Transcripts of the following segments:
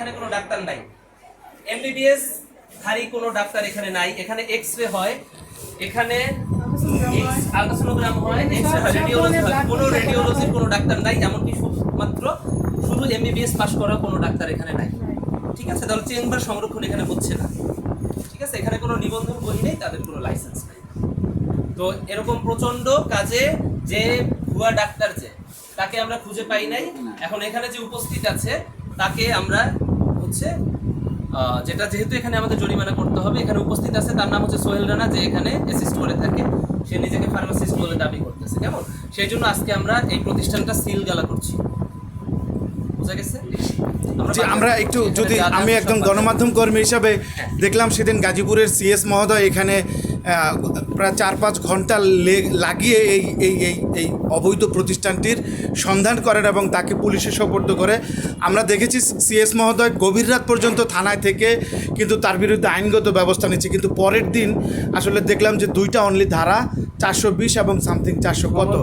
এখানে কোনো ডাক্তার নাই। এমবিবিএস ধারী কোনো ডাক্তার এখানে নাই। এখানে এক্স রে হয়। এখানে আলট্রাসোনোগ্রাম হয় এক্স রে হয় রেডিওলজি হয়। কোনো রেডিওলজির কোনো ডাক্তার নাই এমনকি শুধুমাত্র শুধু এমবিবিএস পাশ করা কোনো ডাক্তার এখানে নাই। ঠিক আছে? তাহলে চেম্বার সংরক্ষণ এখানে হচ্ছে না। ঠিক আছে? এখানে কোনো নিবন্ধন বই নেই তাদের কোনো লাইসেন্স নেই। তো এরকম প্রচণ্ড কাজে যে ভুয়া ডাক্তার যে তাকে আমরা খুঁজে পাই নাই। এখন এখানে যে উপস্থিত আছে তাকে আমরা হচ্ছে। যেটা যেহেতু এখানে আমাদের জরিমানা করতে হবে, এখানে উপস্থিত আছে, তার নাম হচ্ছে সোহেল রানা, যে এখানে অ্যাসিস্ট করে থাকে। সে নিজেকে ফার্মাসিস্ট বলে দাবি করতেছে, কেমন? সেই জন্য আজকে আমরা এই প্রতিষ্ঠানটা সিল গালা করছি। বুঝা গেছে? জি আমরা একটু যদি আমি একজন গণমাধ্যম কর্মী হিসাবে দেখলাম সেদিন গাজীপুরের সিএস মহোদয় এখানে প্রায় চার পাঁচ ঘণ্টা লে- লাগিয়ে এই এই এই এই অবৈধ প্রতিষ্ঠানটির সন্ধান করেন এবং তাকে পুলিশে সোপর্দ করে। আমরা দেখেছি সিএস মহোদয় গভীর রাত পর্যন্ত থানায় থেকে কিন্তু তার বিরুদ্ধে আইনগত ব্যবস্থা নিচ্ছে। কিন্তু পরের দিন আসলে দেখলাম যে দুইটা অনলি ধারা চারশো বিশ এবং সামথিং চারশো কত।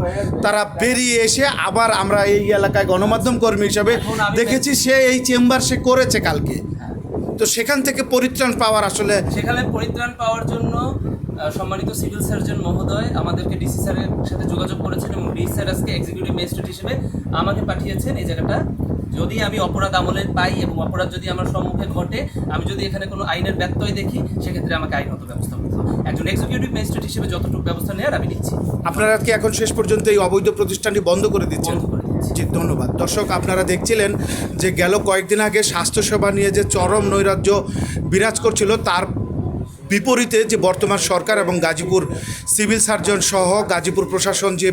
তারা বেরিয়ে এসে আবার আমরা এই এলাকায় গণমাধ্যম কর্মী হিসাবে দেখেছি। সে এই চেম্বার সে করেছে কালকে। তো সেখান থেকে পরিত্রাণ পাওয়ার আসলে সেখানে পরিত্রাণ পাওয়ার জন্য সম্মানিত সিভিল সার্জন মহোদয় আমাদেরকে ডিসি স্যারের সাথে যোগাযোগ করেছেন এবং ডিসি স্যার আজকে এক্সিকিউটিভ ম্যাজিস্ট্রেট হিসেবে আমাকে পাঠিয়েছেন এই জায়গাটা। যদি আমি অপরাধ আমলে পাই এবং অপরাধ যদি আমার সম্মুখে ঘটে আমি যদি এখানে কোনো আইনের ব্যত্যয় দেখি সেক্ষেত্রে আমাকে আইনগত ব্যবস্থা করতে হবে। একজন এক্সিকিউটিভ ম্যাজিস্ট্রেট হিসেবে যতটুকু ব্যবস্থা নেওয়ার আমি নিচ্ছি। আপনারা কি এখন শেষ পর্যন্ত এই অবৈধ প্রতিষ্ঠানটি বন্ধ করে দিচ্ছেন? বন্ধ করে জি ধন্যবাদ। দর্শক আপনারা দেখছিলেন যে গেল কয়েকদিন আগে স্বাস্থ্যসেবা নিয়ে যে চরম নৈরাজ্য বিরাজ করছিল তার বিপরীতে যে বর্তমান সরকার এবং গাজীপুর সিভিল সার্জন সহ গাজীপুর প্রশাসন যে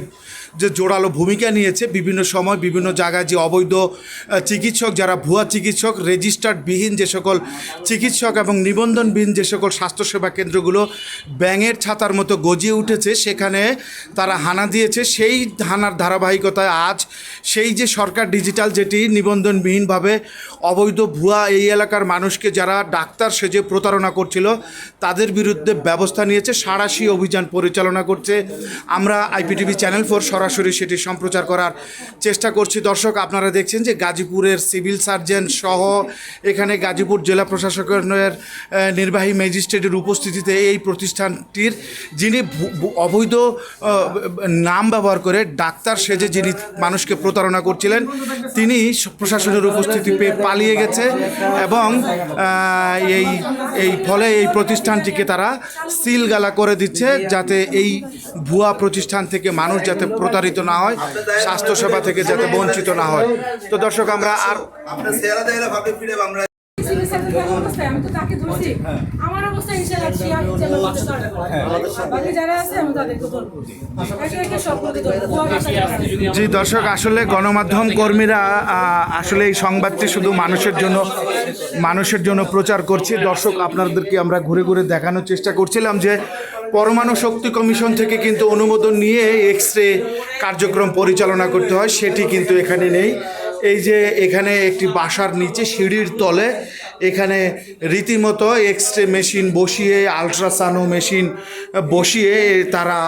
যে জোরালো ভূমিকা নিয়েছে বিভিন্ন সময় বিভিন্ন জায়গায় যে অবৈধ চিকিৎসক যারা ভুয়া চিকিৎসক রেজিস্টার্ড বিহীন যে সকল চিকিৎসক এবং নিবন্ধনবিহীন যে সকল স্বাস্থ্যসেবা কেন্দ্রগুলো ব্যাঙের ছাতার মতো গজিয়ে উঠেছে, সেখানে তারা হানা দিয়েছে। সেই হানার ধারাবাহিকতায় আজ সেই যে সরকার ডিজিটাল যেটি নিবন্ধনবিহীনভাবে অবৈধ, ভুয়া এই এলাকার মানুষকে যারা ডাক্তার সেজে প্রতারণা করছিল, তাদের বিরুদ্ধে ব্যবস্থা নিয়েছে, সাড়াশি অভিযান পরিচালনা করছে। আমরা আইপিটিভি চ্যানেল ফোর সরাসরি সেটি সম্প্রচার করার চেষ্টা করছি। দর্শক, আপনারা দেখছেন যে গাজীপুরের সিভিল সার্জন সহ এখানে গাজীপুর জেলা প্রশাসকের নির্বাহী ম্যাজিস্ট্রেটের উপস্থিতিতে এই প্রতিষ্ঠানটির যিনি অবৈধ নাম ব্যবহার করে ডাক্তার সেজে যিনি মানুষকে প্রতারণা করছিলেন, তিনি প্রশাসনের উপস্থিতি পেয়ে পালিয়ে গেছে এবং এই এই ফলে এই প্রতিষ্ঠানটিকে তারা সিলগালা করে দিচ্ছে যাতে এই ভুয়া প্রতিষ্ঠান থেকে মানুষ যাতে প্রতারিত না হয় স্বাস্থ্যসেবা থেকে যাতে বঞ্চিত না হয়। তো দর্শক আমরা আর আমরা আমি তো তাকে ধরছি আমার অবস্থা ইনশাআল্লাহ। বাকি যারা আছে আমি তাদেরকে ধরবো জি দর্শক আসলে গণমাধ্যম কর্মীরা আসলে এই সংবাদটি শুধু মানুষের জন্য মানুষের জন্য প্রচার করছি। দর্শক আপনাদেরকে আমরা ঘুরে ঘুরে দেখানোর চেষ্টা করছিলাম যে পরমাণু শক্তি কমিশন থেকে কিন্তু অনুমোদন নিয়ে এক্স রে কার্যক্রম পরিচালনা করতে হয়, সেটি কিন্তু এখানে নেই। এই যে এখানে একটি বাসার নিচে, সিঁড়ির তলে এখানে রীতিমতো এক্স রে মেশিন বসিয়ে, আলট্রাসাউন্ড মেশিন বসিয়ে তারা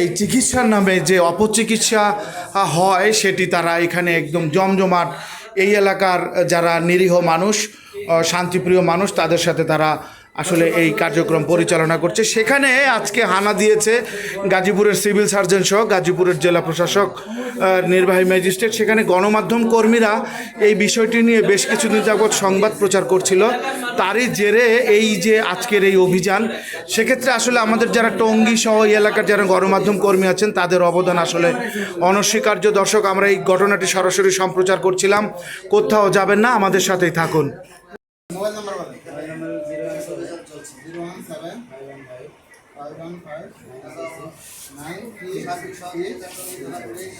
এই চিকিৎসার নামে যে অপচিকিৎসা হয়, সেটি তারা এখানে একদম জমজমাট। এই এলাকার যারা নিরীহ মানুষ শান্তিপ্রিয় মানুষ, তাদের সাথে তারা আসলে এই কার্যক্রম পরিচালনা করছে। সেখানে আজকে হানা দিয়েছে গাজীপুরের সিভিল সার্জন সহ গাজীপুরের জেলা প্রশাসক নির্বাহী ম্যাজিস্ট্রেট। সেখানে গণমাধ্যম কর্মীরা এই বিষয়টি নিয়ে বেশ কিছুদিন যাবৎ সংবাদ প্রচার করছিল। তারই জেরে এই যে আজকের এই অভিযান, সেক্ষেত্রে আসলে আমাদের যারা টঙ্গী সহ এই এলাকার যারা গণমাধ্যম কর্মী আছেন, তাদের অবদান আসলে অনস্বীকার্য। দর্শক, আমরা এই ঘটনাটি সরাসরি সম্প্রচার করছিলাম। কোথাও যাবেন না, আমাদের সাথেই থাকুন। Five five nine three eight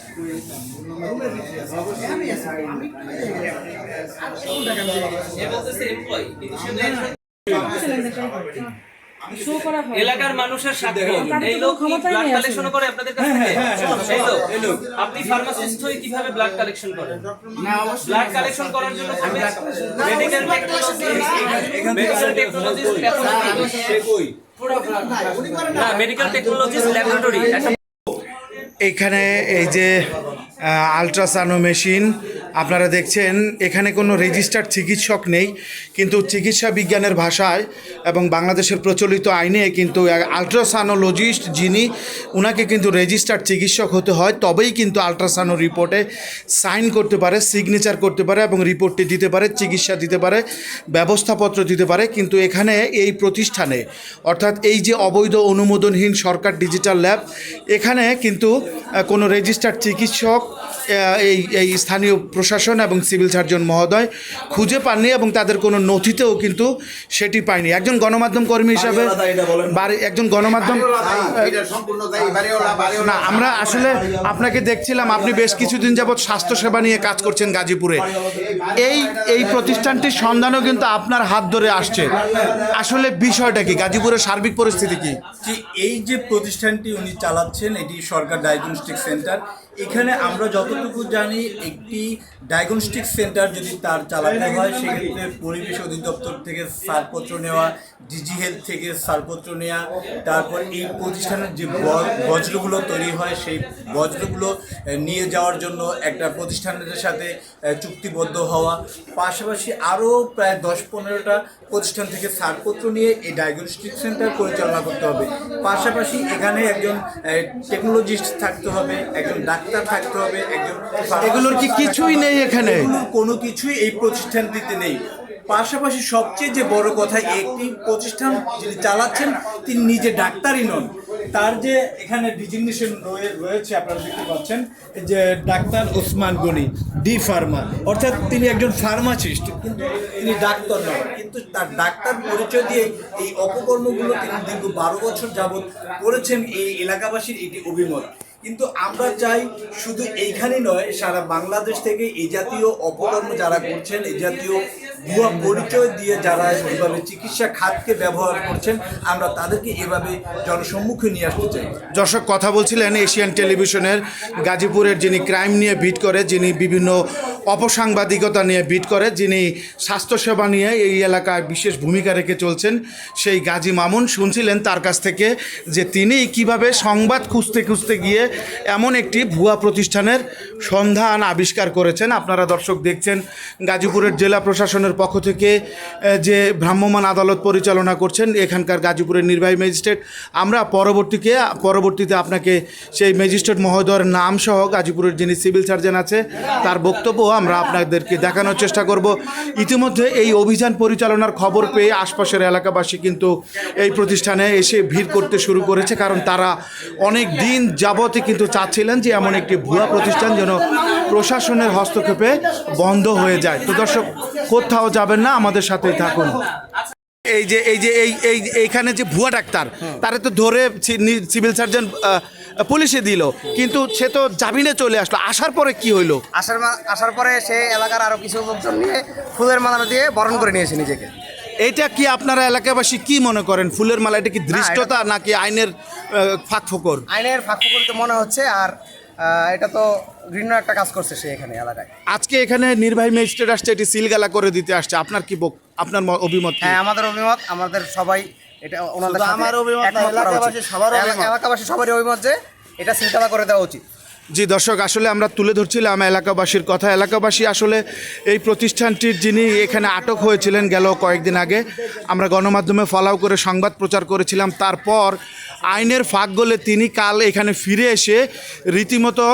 two eight এ বলতেছে এমপ্লয়ি শো করা হয় এলাকার মানুষের সাথে এই লোক ব্লাড কালেকশন করে আপনাদের কাছ থেকে লোক আপনি ফার্মাসিস্ট হয়ে কীভাবে ব্লাড কালেকশন করেন? ব্লাড কালেকশন করার জন্য মেডিকেল টেকনোলজি মেডিকেল না মেডিকেল টেকনোলজিস্ট ল্যাবরেটরি এখানে এই যে আলট্রাসাউন্ড মেশিন আপনারা দেখছেন, এখানে কোনো রেজিস্টার্ড চিকিৎসক নেই, কিন্তু চিকিৎসা বিজ্ঞানের ভাষায় এবং বাংলাদেশের প্রচলিত আইনে কিন্তু আলট্রাসানোলজিস্ট যিনি ওনাকে কিন্তু রেজিস্টার্ড চিকিৎসক হতে হয়, তবেই কিন্তু আলট্রাসানো রিপোর্টে সাইন করতে পারে সিগনেচার করতে পারে এবং রিপোর্টটি দিতে পারে, চিকিৎসা দিতে পারে, ব্যবস্থাপত্র দিতে পারে, কিন্তু এখানে এই প্রতিষ্ঠানে, অর্থাৎ এই যে অবৈধ অনুমোদনহীন সরকার ডিজিটাল ল্যাব এখানে কিন্তু কোনো রেজিস্টার্ড চিকিৎসক এই এই স্থানীয় প্রশাসন এবং সিভিল সার্জন মহোদয় খুঁজে পাননি এবং তাদের কোনো নথিতেও কিন্তু সেটি পায়নি। একজন গণমাধ্যম কর্মী হিসাবে বাড়ি একজন গণমাধ্যম না আমরা আসলে আপনাকে দেখছিলাম আপনি বেশ কিছুদিন যাবৎ স্বাস্থ্যসেবা নিয়ে কাজ করছেন গাজীপুরে। এই এই প্রতিষ্ঠানটির সন্ধানও কিন্তু আপনার হাত ধরে আসছে। আসলে বিষয়টা কি? গাজীপুরের সার্বিক পরিস্থিতি কি? এই যে প্রতিষ্ঠানটি উনি চালাচ্ছেন এটি সরকার ডায়াগনস্টিক সেন্টার এখানে আমরা যতটুকু জানি একটি ডায়াগনস্টিক সেন্টার যদি তার চালাতে হয়, সেক্ষেত্রে পরিবেশ অধিদপ্তর থেকে ছাড়পত্র নেওয়া ডিজি হেলথ থেকে ছাড়পত্র নেওয়া তারপর এই প্রতিষ্ঠানের যে বজ্রগুলো তৈরি হয়, সেই বজ্রগুলো নিয়ে যাওয়ার জন্য একটা প্রতিষ্ঠানের সাথে চুক্তিবদ্ধ হওয়া। পাশাপাশি আরও প্রায় দশ পনেরোটা প্রতিষ্ঠান থেকে ছাড়পত্র নিয়ে এই ডায়াগনস্টিক সেন্টার পরিচালনা করতে হবে। পাশাপাশি এখানে একজন টেকনোলজিস্ট থাকতে হবে একজন ডাক্তার থাকতে হবে একজন এগুলোর কি কিছুই নেই এখানে? কোনো কিছুই এই প্রতিষ্ঠানটিতে নেই। পাশাপাশি সবচেয়ে যে বড় কথা, একটি প্রতিষ্ঠান যিনি চালাচ্ছেন, তিনি নিজে ডাক্তারই নন। তার যে এখানে ডিজিগনেশন রয়েছে, আপনারা দেখতে পাচ্ছেন যে doctor Osman Gani, D pharma. অর্থাৎ তিনি একজন ফার্মাসিস্ট, কিন্তু তিনি ডাক্তার নন। কিন্তু তার ডাক্তার পরিচয় দিয়ে এই অপকর্মগুলো তিনি দীর্ঘ বারো বছর যাবৎ করেছেন, এই এলাকাবাসীর এটি অভিমত। কিন্তু আমরা চাই শুধু এইখানে নয়, সারা বাংলাদেশ থেকে এই জাতীয় অপকর্ম যারা করছেন, এই জাতীয় ভুয়া পরিচয় দিয়ে যারা এভাবে চিকিৎসা খাতকে ব্যবহার করছেন, আমরা তাদেরকে এভাবে জনসম্মুখে নিয়ে আসতে চাই। দর্শক, কথা বলছিলেন এশিয়ান টেলিভিশনের গাজীপুরের যিনি ক্রাইম নিয়ে ভিট করে, যিনি বিভিন্ন অপসাংবাদিকতা নিয়ে ভিট করে, যিনি স্বাস্থ্যসেবা নিয়ে এই এলাকায় বিশেষ ভূমিকা রেখে চলছেন সেই গাজী মামুন। শুনছিলেন তার কাছ থেকে যে তিনি কীভাবে সংবাদ খুঁজতে খুঁজতে গিয়ে এমন একটি ভুয়া প্রতিষ্ঠানের সন্ধান আবিষ্কার করেছেন। আপনারা দর্শক দেখছেন গাজীপুরের জেলা প্রশাসনের পক্ষ থেকে যে ভ্রাম্যমাণ আদালত পরিচালনা করছেন এখানকার গাজীপুরের নির্বাহী ম্যাজিস্ট্রেট, আমরা পরবর্তীকে, পরবর্তীতে আপনাকে সেই ম্যাজিস্ট্রেট মহোদয়ের নাম সহ গাজীপুরের যিনি সিভিল সার্জন আছে, তার বক্তব্য আমরা আপনাদেরকে দেখানোর চেষ্টা করব। ইতিমধ্যে এই অভিযান পরিচালনার খবর পেয়ে আশপাশের এলাকাবাসী কিন্তু এই প্রতিষ্ঠানে এসে ভিড় করতে শুরু করেছে, কারণ তারা অনেক দিন যাবতে কিন্তু চাচ্ছিলেন যে এমন একটি ভুয়া প্রতিষ্ঠান যেন প্রশাসনের হস্তক্ষেপে বন্ধ হয়ে যায়। তো দর্শক, কোথাও যাবেন না আমাদের সাথেই থাকুন। এই যে এই যে এই এই এইখানে যে ভুয়া ডাক্তার তারে তো ধরে নি- সিভিল সার্জন পুলিশে দিল। কিন্তু সে তো জামিনে চলে আসলো। আসার পরে কি হইল? আসার মা- আসার পরে সে এলাকার আরও কিছু লোকজন নিয়ে ফুলের মালা দিয়ে বরণ করে নিয়েছে নিজেকে। এইটা কি আপনারা এলাকাবাসী কি মনে করেন? ফুলের মালা এটা কি ধৃষ্টতা নাকি আইনের ফাঁক ফোকর? আইনের ফাঁক তো মনে হচ্ছে আর এটা তো ঘৃণ্য একটা কাজ করছে সে এখানে এলাকায়। আজকে এখানে নির্বাহী ম্যাজিস্ট্রেট আসছে এটি সিলগালা করে দিতে আসছে। আপনার কি বক- আপনার ম- অভিমত হ্যাঁ আমাদের অভিমত আমাদের সবাই এটা ওনাদের আমার এলাকাবাসী সবার অভিমত। এলাকাবাসী সবারই অভিমত যে এটা সিলগালা করে দেওয়া উচিত। জি দর্শক আসলে আমরা তুলে ধরছিলাম এলাকাবাসীর কথা। এলাকাবাসী আসলে এই প্রতিষ্ঠানটির যিনি এখানে আটক হয়েছিলেন গেল কয়েকদিন আগে আমরা গণমাধ্যমে ফলাও করে সংবাদ প্রচার করেছিলাম। তারপর আইনের ফাঁক গলে তিনি কাল এখানে ফিরে এসে রীতিমতো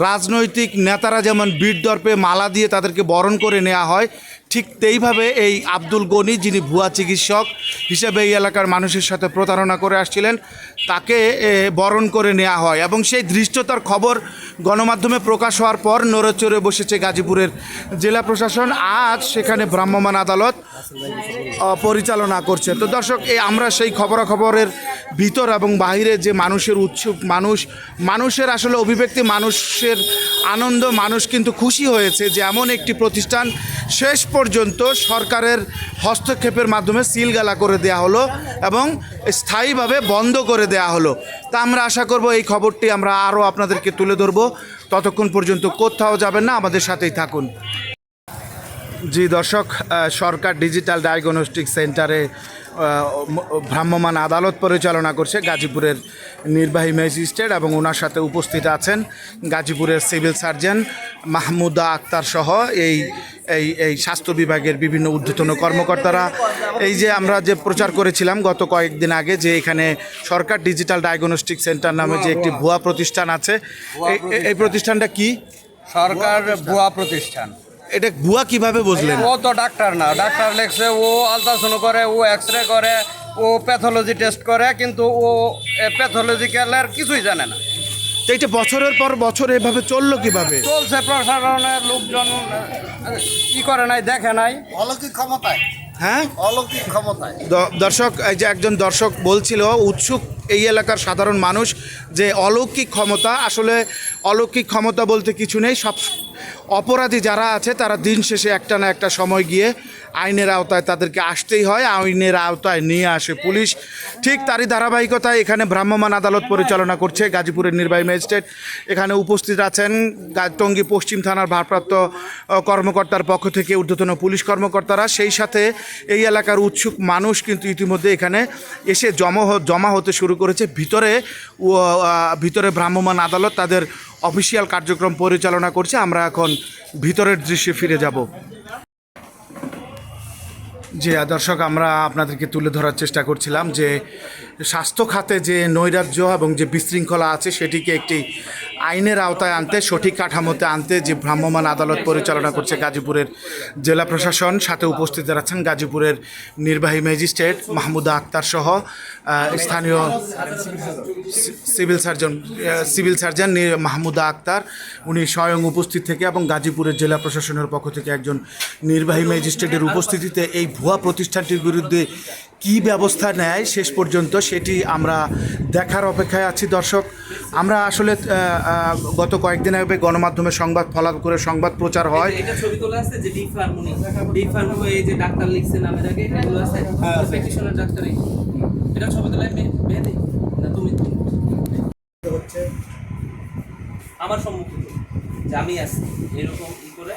রাজনৈতিক নেতারা যেমন বীর দর্পে মালা দিয়ে তাদেরকে বরণ করে নেওয়া হয় ঠিক তেইভাবে এই আব্দুল গনি, যিনি ভুয়া চিকিৎসক হিসেবে এই এলাকার মানুষের সাথে প্রতারণা করে আসছিলেন, তাকে বরণ করে নেওয়া হয় এবং সেই ধৃষ্টতার খবর গণমাধ্যমে প্রকাশ হওয়ার পর নড়েচড়ে বসেছে গাজীপুরের জেলা প্রশাসন। আজ সেখানে ভ্রাম্যমাণ আদালত পরিচালনা করছে। তো দর্শক এই আমরা সেই খবরাখবরের ভিতর এবং বাইরে যে মানুষের উৎসুক মানুষ, মানুষের আসলে অভিব্যক্তি, মানুষের আনন্দ, মানুষ কিন্তু খুশি হয়েছে যে এমন একটি প্রতিষ্ঠান শেষ পর্যন্ত সরকারের হস্তক্ষেপের মাধ্যমে সিলগালা করে দেয়া হলো এবং স্থায়ীভাবে বন্ধ করে দেয়া হলো। তা আমরা আশা করব এই খবরটি আমরা আরও আপনাদেরকে তুলে ধরব। ততক্ষণ পর্যন্ত কোথাও যাবেন না, আমাদের সাথেই থাকুন। জি দর্শক সরকার ডিজিটাল ডায়াগনস্টিক সেন্টারে ভ্রাম্যমাণ আদালত পরিচালনা করছে গাজীপুরের নির্বাহী ম্যাজিস্ট্রেট এবং ওনার সাথে উপস্থিত আছেন গাজীপুরের সিভিল সার্জন মাহমুদা আক্তার সহ এই এই এই স্বাস্থ্য বিভাগের বিভিন্ন ঊর্ধ্বতন কর্মকর্তারা। এই যে আমরা যে প্রচার করেছিলাম গত কয়েকদিন আগে যে এখানে সরকার ডিজিটাল ডায়াগনস্টিক সেন্টার নামে যে একটি ভুয়া প্রতিষ্ঠান আছে এই প্রতিষ্ঠানটা কি? সরকার ভুয়া প্রতিষ্ঠান। এটা ভুয়া কীভাবে বুঝলেন? ও তো ডাক্তার না ডাক্তার লেখছে ও আলট্রাসাউন্ড করে ও এক্স রে করে ও প্যাথোলজি টেস্ট করে কিন্তু ও প্যাথোলজিক্যালের কিছুই জানে না। তো এটা বছরের পর বছর এভাবে চলল কীভাবে? চলছে প্রশাসনের লোকজন কি করে নাই দেখে নাই। অলৌকিক ক্ষমতায়। হ্যাঁ? অলৌকিক ক্ষমতায়। দর্শক এই যে একজন দর্শক বলছিল উৎসুক এই এলাকার সাধারণ মানুষ যে অলৌকিক ক্ষমতা আসলে অলৌকিক ক্ষমতা বলতে কিছু নেই সব অপরাধী যারা আছে, তারা দিন শেষে একটা না একটা সময় গিয়ে আইনের আওতায় তাদেরকে আসতেই হয়। আইনের আওতায় নিয়ে আসে পুলিশ। ঠিক তারই ধারাবাহিকতায় এখানে ভ্রাম্যমাণ আদালত পরিচালনা করছে গাজীপুরের নির্বাহী ম্যাজিস্ট্রেট। এখানে উপস্থিত আছেন টঙ্গী পশ্চিম থানার ভারপ্রাপ্ত কর্মকর্তার পক্ষ থেকে ঊর্ধ্বতন পুলিশ কর্মকর্তারা। সেই সাথে এই এলাকার উৎসুক মানুষ কিন্তু ইতিমধ্যে এখানে এসে জমা জমা হতে শুরু করেছে। ভিতরে ভিতরে ভ্রাম্যমাণ আদালত তাদের অফিসিয়াল কার্যক্রম পরিচালনা করছে। আমরা এখন ভিতরের দৃশ্যে ফিরে যাব। যে দর্শক, আমরা আপনাদেরকে তুলে ধরার চেষ্টা করছিলাম যে স্বাস্থ্য খাতে যে নৈরাজ্য এবং যে বিশৃঙ্খলা আছে, সেটিকে একটি আইনের আওতায় আনতে, সঠিক কাঠামোতে আনতে যে ভ্রাম্যমাণ আদালত পরিচালনা করছে গাজীপুরের জেলা প্রশাসন, সাথে উপস্থিত আছেন গাজীপুরের নির্বাহী ম্যাজিস্ট্রেট মাহমুদা আক্তার সহ স্থানীয় civil surgeon civil surgeon Mahmuda Akter, উনি স্বয়ং উপস্থিত থেকে এবং গাজীপুরের জেলা প্রশাসনের পক্ষ থেকে একজন নির্বাহী ম্যাজিস্ট্রেটের উপস্থিতিতে এই ভুয়া প্রতিষ্ঠানটির বিরুদ্ধে কি ব্যবস্থা নেয় শেষ পর্যন্ত সেটি আমরা দেখার অপেক্ষায় আছি। দর্শক আমরা আসলে গত কয়েকদিন আগে গণমাধ্যমে সংবাদ ফলাপ করে সংবাদ প্রচার হয়। এটা ছবি তোলা আছে যে ডি ফার্মনি ডি ফার্মনি এই যে ডাক্তার লিখছে নামের আগে এগুলো আছে? প্র্যাকটিশনার ডাক্তারই এটা ছবি তোলায় বেঁধে না তুমি? আমার সম্মুখে যে আমি আছি এরকম ই করে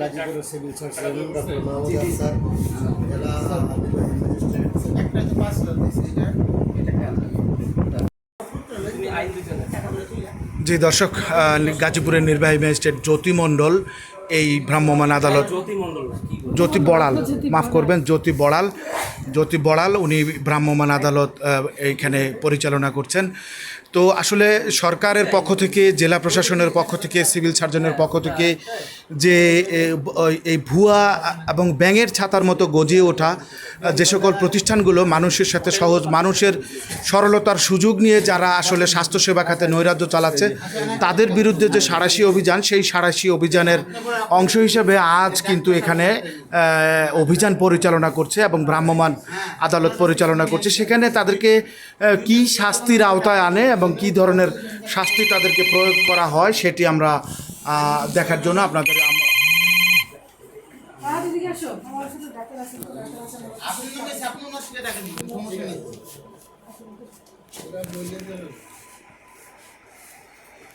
গাজীপুরের civil surgeon doctor Mahmud Ansar জেলা একটা তো দিয়েছে এটা তুমি আইন দুইটা জি দর্শক গাজীপুরের নির্বাহী ম্যাজিস্ট্রেট জ্যোতি মণ্ডল এই ভ্রাম্যমান আদালত জ্যোতি বড়াল মাফ করবেন জ্যোতি বড়াল। জ্যোতি বড়াল উনি ভ্রাম্যমান আদালত এইখানে পরিচালনা করছেন। তো আসলে সরকারের পক্ষ থেকে জেলা প্রশাসনের পক্ষ থেকে সিভিল সার্জনের পক্ষ থেকে যে এই ভুয়া এবং ব্যাঙের ছাতার মতো গজিয়ে ওঠা যে সকল প্রতিষ্ঠানগুলো মানুষের সাথে সহজ, মানুষের সরলতার সুযোগ নিয়ে যারা আসলে স্বাস্থ্যসেবা খাতে নৈরাজ্য চালাচ্ছে, তাদের বিরুদ্ধে যে সাঁড়াশি অভিযান, সেই সাঁড়াশি অভিযানের অংশ হিসেবে আজ কিন্তু এখানে অভিযান পরিচালনা করছে এবং ভ্রাম্যমাণ আদালত পরিচালনা করছে। সেখানে তাদেরকে কি শাস্তির আওতায় আনে এবং কি ধরনের শাস্তি তাদেরকে প্রয়োগ করা হয়, সেটি আমরা দেখার জন্য আপনাদের আপনি